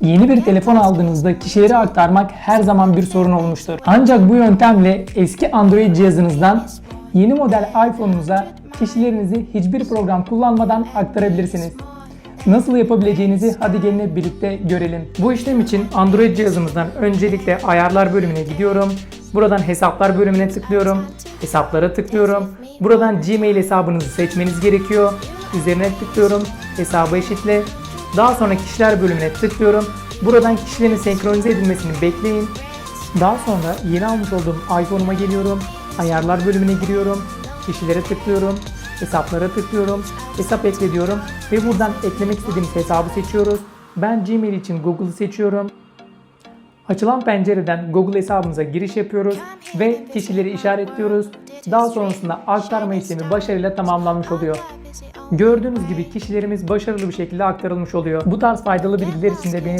Yeni bir telefon aldığınızda kişileri aktarmak her zaman bir sorun olmuştur. Ancak bu yöntemle eski Android cihazınızdan yeni model iPhone'unuza kişilerinizi hiçbir program kullanmadan aktarabilirsiniz. Nasıl yapabileceğinizi hadi gelin hep birlikte görelim. Bu işlem için Android cihazımızdan öncelikle ayarlar bölümüne gidiyorum. Buradan hesaplar bölümüne tıklıyorum. Hesaplara tıklıyorum. Buradan Gmail hesabınızı seçmeniz gerekiyor. Üzerine tıklıyorum. Hesabı eşitle. Daha sonra kişiler bölümüne tıklıyorum. Buradan kişilerin senkronize edilmesini bekleyin. Daha sonra yeni almış olduğum iPhone'uma geliyorum. Ayarlar bölümüne giriyorum. Kişilere tıklıyorum. Hesaplara tıklıyorum. Hesap ekle diyorum. Ve buradan eklemek istediğimiz hesabı seçiyoruz. Ben Gmail için Google'ı seçiyorum. Açılan pencereden Google hesabımıza giriş yapıyoruz ve kişileri işaretliyoruz. Daha sonrasında aktarma işlemi başarıyla tamamlanmış oluyor. Gördüğünüz gibi kişilerimiz başarılı bir şekilde aktarılmış oluyor. Bu tarz faydalı bilgiler için de beni